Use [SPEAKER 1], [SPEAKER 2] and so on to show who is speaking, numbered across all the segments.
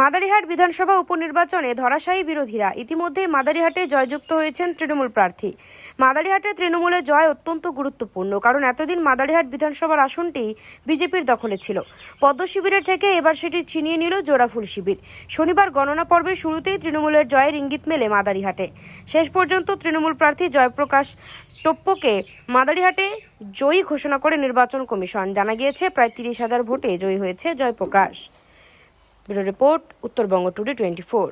[SPEAKER 1] মাদারিহাট বিধানসভা উপনির্বাচনে ধরাশায়ী বিরোধীরা ইতিমধ্যে মাদারিহাটে জয়যুক্ত হয়েছেন তৃণমূল প্রার্থী। মাদারিহাটে তৃণমূলের জয় অত্যন্ত গুরুত্বপূর্ণ, কারণ এতদিন মাদারিহাট বিধানসভার আসনটি বিজেপির দখলে ছিল। পদ্ম শিবিরের থেকে এবার সেটি ছিনিয়ে নিল জোড়াফুল শিবির। শনিবার গণনা পর্বের শুরুতেই তৃণমূলের জয়ের ইঙ্গিত মেলে মাদারিহাটে। শেষ পর্যন্ত তৃণমূল প্রার্থী জয়প্রকাশ টোপ্পকে মাদারিহাটে জয়ী ঘোষণা করে নির্বাচন কমিশন। জানা গিয়েছে, প্রায় তিরিশ হাজার ভোটে জয়ী হয়েছে Jayprakash. Bureau report Uttarbanga today twenty four.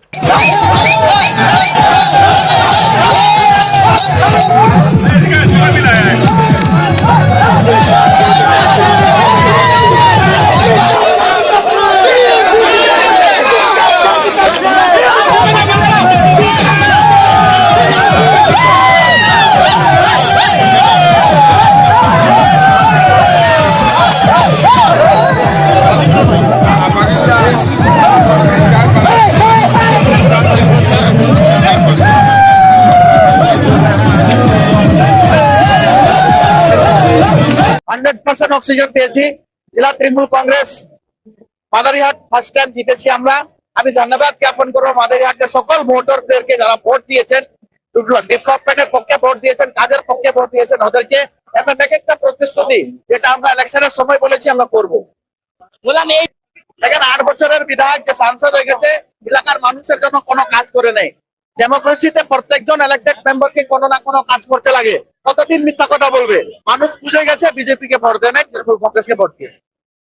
[SPEAKER 2] Hundred percent oxygen পেয়েছি। জেলা Trinamool Congress, Madarihat first time জিতেছি আমরা। আমি ধন্যবাদ জ্ঞাপন করব মাদারিহাটের সকল ভোটারদেরকে যারা ভোট দিয়েছেন, ডেভেলপমেন্টের পক্ষে ভোট দিয়েছেন, কাজের পক্ষে ভোট দিয়েছেন, ওদেরকে এখন এক একটা প্রতিশ্রুতি, যেটা আমরা ইলেকশনের সময় বলেছি আমরা করব। বললাম এই দেখেন, আট বছরের বিধায়ক যে সাংসদ হয়ে গেছে, এলাকার মানুষের জন্য কোনো কাজ করে নেই। ডেমোক্রেসিতে প্রত্যেকজন ইলেক্টেড মেম্বারকে কোনো না কোনো কাজ করতে লাগে। কতদিন মিথ্যা কথা বলবে? মানুষ বুঝে গেছে বিজেপি কে ভোট দেয় নাই, তৃণমূল কংগ্রেসকে ভোট দিয়েছে।